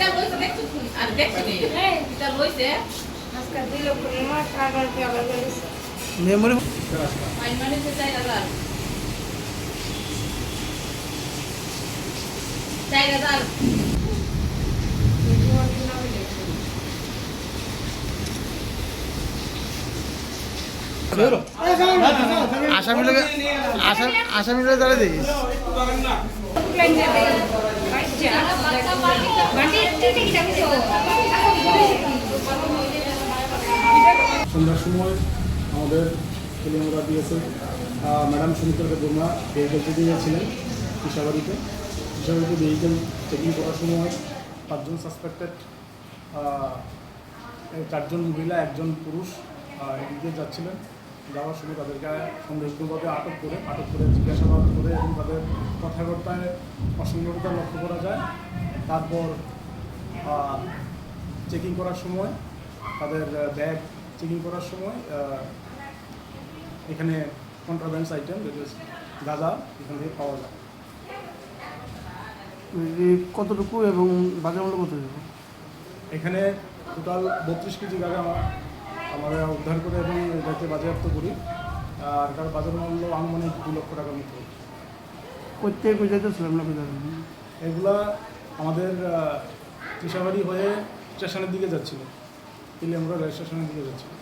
দেখছ? আর দেখছ? মেমোরি মানে। আসামি লোক আসামি আসামি লোক দাঁড়িয়ে দেখিস। সন্ধ্যার সময় আমাদের ছেলেমেয়েরা দিয়েছে। Madam Sumitra Barma vehicle checking ছিলেন কৃষাবাড়িতে কৃষাবাড়িতে ভেহিকেল চেকিং করার সময় পাঁচজন সাসপেক্টেড চারজন মহিলা, একজন পুরুষ এদিকে যাচ্ছিলেন। যাওয়ার সময় তাদেরকে সন্দেহভাবে আটক করে আটক করে জিজ্ঞাসাবাদ করে এবং তাদের কথাবার্তায় অসংগততা লক্ষ্য করা যায়। তারপর চেকিং করার সময় তাদের ব্যাগ চেকিং করার সময় এখানে কন্ট্রাব্যান্স আইটেম গাঁজা এখান থেকে পাওয়া যায়। কতটুকু এবং বাজার মূল্য কত দেবো এখানে টোটাল বত্রিশ কেজি গাঁজা আমরা আমরা উদ্ধার করে এবং এটাকে বাজেয়াপ্ত করি। আর তার বাজার মূল্য আনুমানিক দু লক্ষ টাকার মতো। না কোথায় এগুলা আমাদের আহ, হয়ে স্টেশনের দিকে যাচ্ছিল। আমরা রেল স্টেশনের দিকে যাচ্ছিল